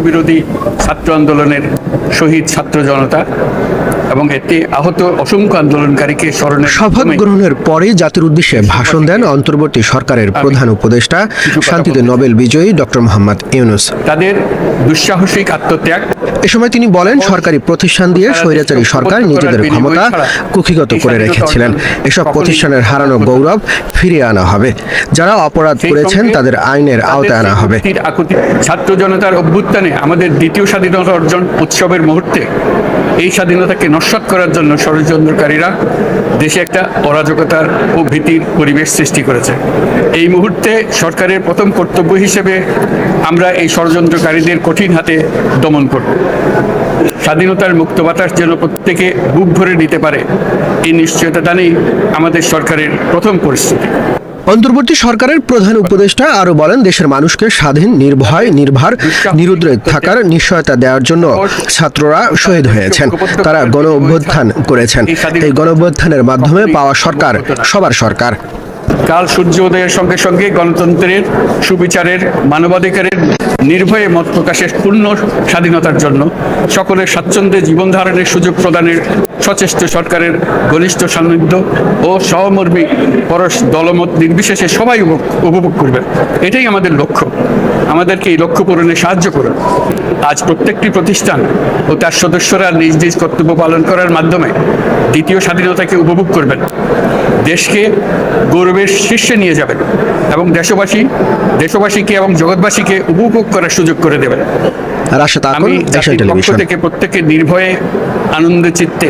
বিরোধী ছাত্র আন্দোলনের শহীদ ছাত্র জনতা এবং এতে আহত অসংখ্য আন্দোলনকারীকে স্মরণের শপথ গ্রহণের পরে জাতির উদ্দেশ্যে ভাষণ দেন অন্তর্বর্তী সরকারের প্রধান উপদেষ্টা শান্তিতে নোবেল বিজয়ী ডক্টর মোহাম্মদ ইউনুস। তাদের দুঃসাহসিক আত্মত্যাগ এ সময় তিনি বলেন সরকারি প্রতিষ্ঠান দিয়ে স্বৈরাচারী সরকার নিজেদের ক্ষমতা কুক্ষিগত করে রেখেছিলেন। এসব প্রতিষ্ঠানের হারানো গৌরব ফিরিয়ে আনা হবে। যারা অপরাধ করেছেন তাদের আইনের আওতায় আনা হবে। ছাত্র জনতার অভ্যুত্থানে আমাদের দ্বিতীয় স্বাধীনতা অর্জন উৎসবের মুহূর্তে এই স্বাধীনতাকে নস্বাত করার জন্য ষড়যন্ত্রকারীরা দেশে একটা অরাজকতার ও ভীতির পরিবেশ সৃষ্টি করেছে। এই মুহূর্তে সরকারের প্রথম কর্তব্য হিসেবে আমরা এই ষড়যন্ত্রকারীদের কঠিন হাতে দমন করব। স্বাধীনতার মুক্ত বাতাস যেন প্রত্যেকে বুক ভরে নিতে পারে, এই নিশ্চয়তা দানেই আমাদের সরকারের প্রথম পরিস্থিতি। অন্তর্বর্তী সরকারের প্রধান উপদেষ্টা আরও বলেন দেশের মানুষকে স্বাধীন নির্ভয় নির্ভার নিরুদ্রে থাকার নিশ্চয়তা দেওয়ার জন্য ছাত্ররা শহীদ হয়েছেন। তারা গণ অভ্যুত্থান করেছেন। এই গণ অভ্যুত্থানের মাধ্যমে পাওয়া সরকার সবার সরকার। কাল সূর্য উদয়ের সঙ্গে সঙ্গে গণতন্ত্রের, সুবিচারের, মানবাধিকারের নির্ভয়ে মত প্রকাশের পূর্ণ স্বাধীনতার জন্য সকলের স্বাচ্ছন্দ্যে জীবন ধারণের সুযোগ প্রদানের সচেষ্ট সরকারের ঘনিষ্ঠ সান্নিধ্য ও সহমর্মী পরশ দলমত নির্বিশেষে সবাই উপভোগ করবে। এটাই আমাদের লক্ষ্য। আমাদেরকে এই লক্ষ্য পূরণে সাহায্য করুন। আজ প্রত্যেকটি প্রতিষ্ঠান ও তার সদস্যরা নিজ নিজ কর্তব্য পালন করার মাধ্যমে দ্বিতীয় স্বাধীনতাকে উপভোগ করবেন। দেশকে গৌরবের শীর্ষে নিয়ে যাবেন এবং দেশবাসী দেশবাসীকে এবং জগৎবাসীকে উপভোগ করার সুযোগ করে দেবেন। আমি পক্ষ থেকে প্রত্যেকে নির্ভয়ে আনন্দ চিত্তে